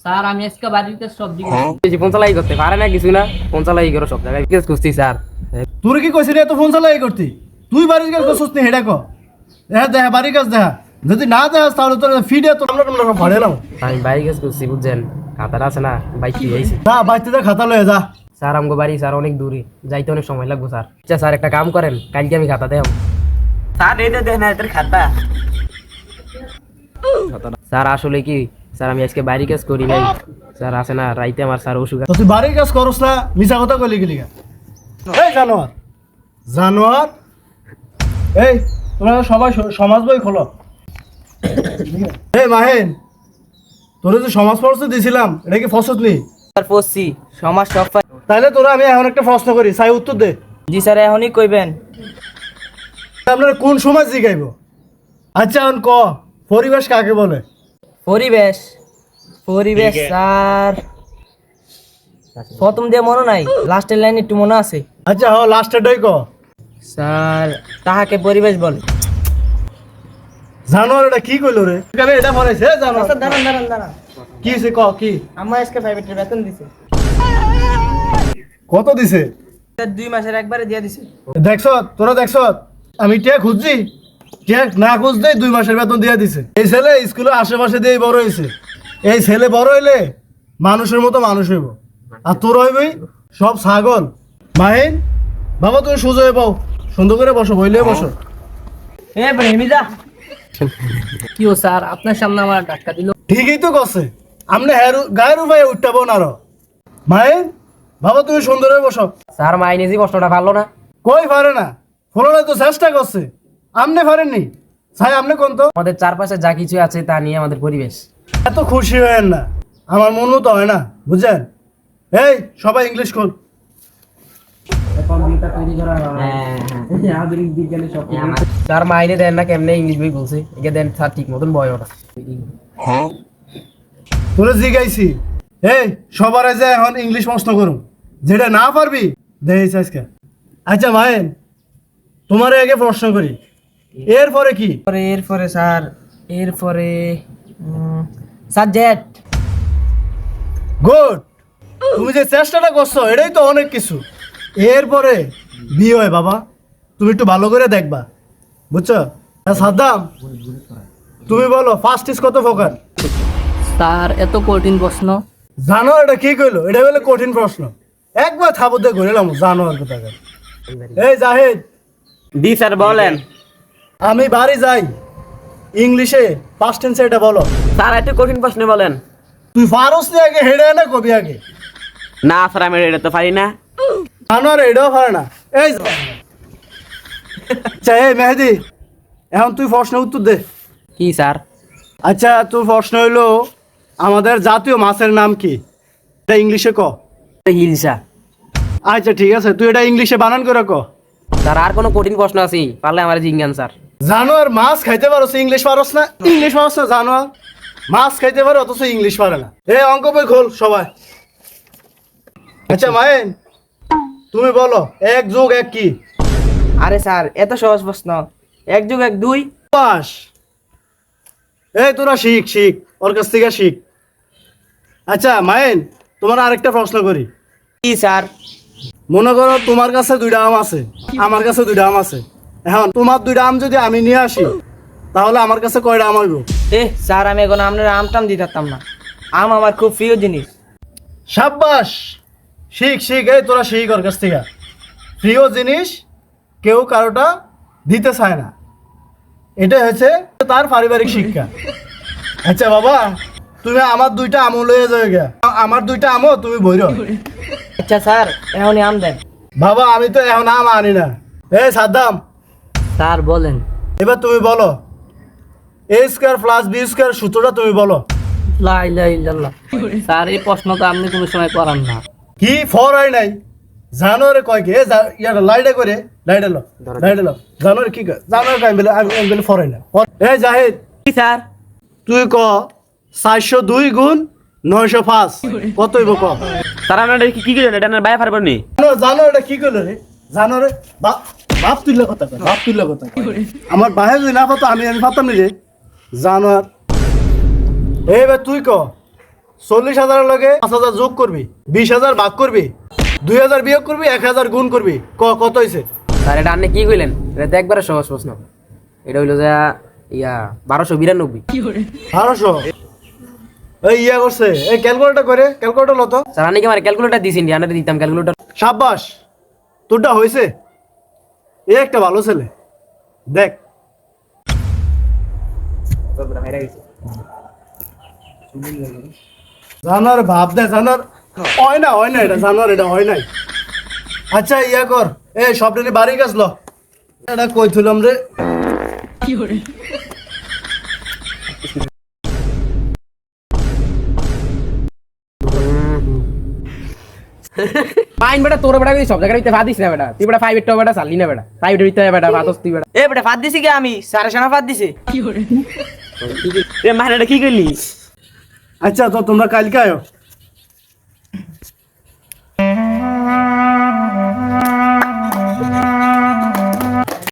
Sir আমি আজকে বাড়িতে সবজি বেশি পঞ্চালাই করতে পারে না কিছু না পঞ্চালাই করো সব জায়গায়। কেস খুঁজছি স্যার। তোর কি কইছিস এত ফোন চালাই করতি? তুই বাড়ির কাজ করছিস নি হেডা ক। দেখা দেখা বাড়ির কাজ দেখা। যদি না দেখাস তাহলে তোর ফিডে তো আমরা তোমরা ভাড়ে নাও আমি বাইক কেস খুঁজছি বুঝছেন? খাতাটা আছে না? বাইক কি হয়েছে? যা বাড়িতে যা খাতা লয়ে যা। স্যার আমগো বাড়ি স্যার অনেক দূরে। যাইতে অনেক সময় লাগবে স্যার। আচ্ছা স্যার একটা কাম করেন কালকে আমি খাতা দেব স্যার এই দেখ না তোর খাতা। স্যার আসলে কি? স্যার আমি আজকে বাইরে কাজ করি নাই। স্যার আছে না রাইতে আমার স্যার অসুখ তুই বাড়ির কাজ করস না মিছা কথা কইলি গেলি এই জানোয়ার জানোয়ার। এই তোমরা সবাই সমাজ বই খোলো। এই মাহেন তোরা যে সমাজ পড়তে দিছিলাম এটা কি ফসত নি? স্যার পড়ছি সমাজ সব তাইলে তোরা আমি এখন একটা প্রশ্ন করি সাই উত্তর দে। জি স্যার এখনই কইবেন। আপনারা কোন সমাজ জিগাইব? আচ্ছা এখন ক পরিবেশ কাকে বলে? পরিবেশ পরিবেশ স্যার। প্রথম দিয়ে মনে নাই লাস্টের লাইন একটু মনে আছে। আচ্ছা হ লাস্টেরটাই ক। স্যার তাহাকে পরিবেশ বলে। জানোয়ার এটা কি কইলো রে এটা জানোয়ার দাঁড়ান দাঁড়ান দাঁড়ান। কি হইছে ক কি? আমার আজকে প্রাইভেটের বেতন দিছে। কত দিছে? স্যার দুই মাসের একবারে দিয়ে দিছে। দেখছ তোরা দেখছ আমি টিয়া খুঁজছি। টিয়া না খুঁজতে দুই মাসের বেতন দিয়ে দিছে। এই ছেলে স্কুলের আশেপাশে দিয়ে বড় হয়েছে। এই ছেলে বড় হইলে মানুষের মতো মানুষ হইব। আর তোর হইবি সব ছাগল। মাহিন বাবা তুমি সুযোগ হয়ে পাও। সুন্দর করে বসো বইলে বসো। এ প্রেমিদা। কি ও স্যার আপনার সামনে আমার ধাক্কা দিল। ঠিকই তো গায়ের উপায়ে উঠটাবো না আরও। মাহিন বাবা তুমি সুন্দর হয়ে বসো। স্যার কষ্টটা ভালো না। কই পারে না? ফলনে তো চেষ্টা করছে। আমনে পারেননি সাই আমনে কোন তো? আমাদের চারপাশে যা কিছু আছে তা নিয়ে আমাদের পরিবেশ। এত খুশি হয়েন না। আমার মন মতো হয় না বুঝলেন এই সবাই ইংলিশ খোল। কম্পিউটার তৈরি করা আধুনিক বিজ্ঞানে সব স্যার মাইনে দেন না কেমনে ইংলিশ বই বলছে? একে দেন স্যার ঠিক মতন বয় ওটা। তোরে জিগাইছি। এই সবার যে এখন ইংলিশ প্রশ্ন করুন। যেটা না পারবি দেখিস আজকে আচ্ছা ভাইন তোমার আগে প্রশ্ন করি। এরপরে কি? পরে এরপরে স্যার এরপরে সাবজেক্ট গুড তুমি যে চেষ্টাটা করছ এটাই তো অনেক কিছু। এরপরে বিয়ে হয় বাবা। তুমি একটু ভালো করে দেখবা। বুঝছ? হ্যাঁ, সাদ্দাম তুমি বলো ফার্স্ট ইস কত ফোকার স্যার এত কঠিন প্রশ্ন। জানো এটা কি কইলো? এটা হলো কঠিন প্রশ্ন। একবার থাবতে ঘুরেলাম জানো আর কোথায় এই জাহিদ। দি স্যার বলেন। আমি বাড়ি যাই। ইংলিশে পাস্ট টেন্সে এটা বলো। স্যার একটু কঠিন প্রশ্ন বলেন। তুই ফারস নি আগে হেডে না কবি আগে? না স্যার আমি এটা তো পারি না। জানো আর এটাও পারে না। এই। আচ্ছা এই মেহেদি এখন তুই প্রশ্ন উত্তর দে। কি স্যার? আচ্ছা তোর প্রশ্ন হইল আমাদের জাতীয় মাছের নাম কি? এটা ইংলিশে ক? হিলসা আচ্ছা ঠিক আছে তুই এটা ইংলিশে বানান করে ক। স্যার আর কোনো কঠিন প্রশ্ন আছে পারলে আমার জিজ্ঞান স্যার। জানোয়ার মাছ খাইতে পারোস ইংলিশ পারোস না। ইংলিশ পারোস না জানোয়ার। মাছ খাইতে পারো অথচ ইংলিশ পারে না। এ অঙ্ক বই খোল সবাই। আচ্ছা মায়েন তুমি বলো এক যোগ এক কি? আরে স্যার এত সহজ প্রশ্ন। এক যোগ এক দুই? পাস এই তোরা শিখ শিখ ওর কাছ থেকে শিখ। আচ্ছা মায়েন তোমার আরেকটা প্রশ্ন করি। কি স্যার? মনে করো তোমার কাছে দুইটা আম আছে আমার কাছে দুইটা আম আছে। এখন তোমার দুইটা আম যদি আমি নিয়ে আসি তাহলে আমার কাছে কয়টা আম হইব? এ স্যার আমি এখন আপনার আম টাম দিতাম না। আম আমার খুব প্রিয় জিনিস। সাব্বাস! শিখ শিখ এই তোরা শিখ ওর কাছ থেকে প্রিয় জিনিস কেউ কারোটা দিতে চায় না। এটা হচ্ছে তার পারিবারিক শিক্ষা। আচ্ছা বাবা তুমি আমার দুইটা আমও লয়ে যাবে গা আমার দুইটা আমও তুমি বইর। আচ্ছা স্যার এখনই আম দেন। বাবা আমি তো এখন আম আনি না। এই সাদ্দাম। স্যার বলেন। এবার তুমি বলো A square plus B square সূত্রটা তুমি বলো। স্যার এই প্রশ্ন তো আপনি কোনো সময় করান না। কি ফর হয় নাই? জানোয়ারে কয় কি এ ইয়ার লাইটে করে লাইটে লো লাইটে লো। জানোয়ারে কি কয় জানোয়ারে কয় আমি বলে আমি বলে ফর হয় না এ জাহিদ কি স্যার তুই ক চারশো দুই গুণ নয়শো পাঁচ। কত হইব ক? তারা আপনার কি কি করলেন এটা আপনার বাইরে পারবেন নি? জানো জানো এটা কি করল রে জানো রে বাপ বাপ তুললে কথা কয়, বাপ তুললে কথা কয়। আমার বাহে যদি না পাতো আমি আমি পাতাম নি রে জানোয়ার এইবার তুই ক চল্লিশ হাজারের লগে পাঁচ হাজার যোগ করবি বিশ হাজার ভাগ করবি দুই হাজার বিয়োগ করবি এক হাজার গুণ করবি। ক কত হয়েছে স্যার এটা আপনি কি কইলেন? এটা তো একবারে সহজ প্রশ্ন। এটা হইল যে ইয়া বারোশো বিরানব্বই। বারোশো? এই ইয়া করছে। এই ক্যালকুলেটর করে ক্যালকুলেটর লতো স্যার আপনি কি আমার ক্যালকুলেটার দিয়েছেন আনারে দিতাম ক্যালকুলেটার। সাব্বাস তোরটা হয়েছে এ একটা ভালো ছেলে। দেখ। জানোয়ার ভাব দে জানোয়ার হয় না হয় না এটা জানোয়ার এটা হয় নাই। আচ্ছা ইয়া কর। এ সব টেনে বাড়ি গাছ ল এটা কই থুলাম রে? ফাইন বেটা তোর বেটা সব জায়গায় দিতে ভাত দিস না বেটা। তুই বেটা ফাইভ এর বেটা চালি না বেটা। ফাইভ এর দিতে বেটা ভাত তুই বেটা। এ বেটা ফাঁদ দিছি কি আমি? সাড়ে সানা ফাঁদ দিছে। এ মাহিনাটা কি করলি আচ্ছা তো তোমরা কালকে আয়ো।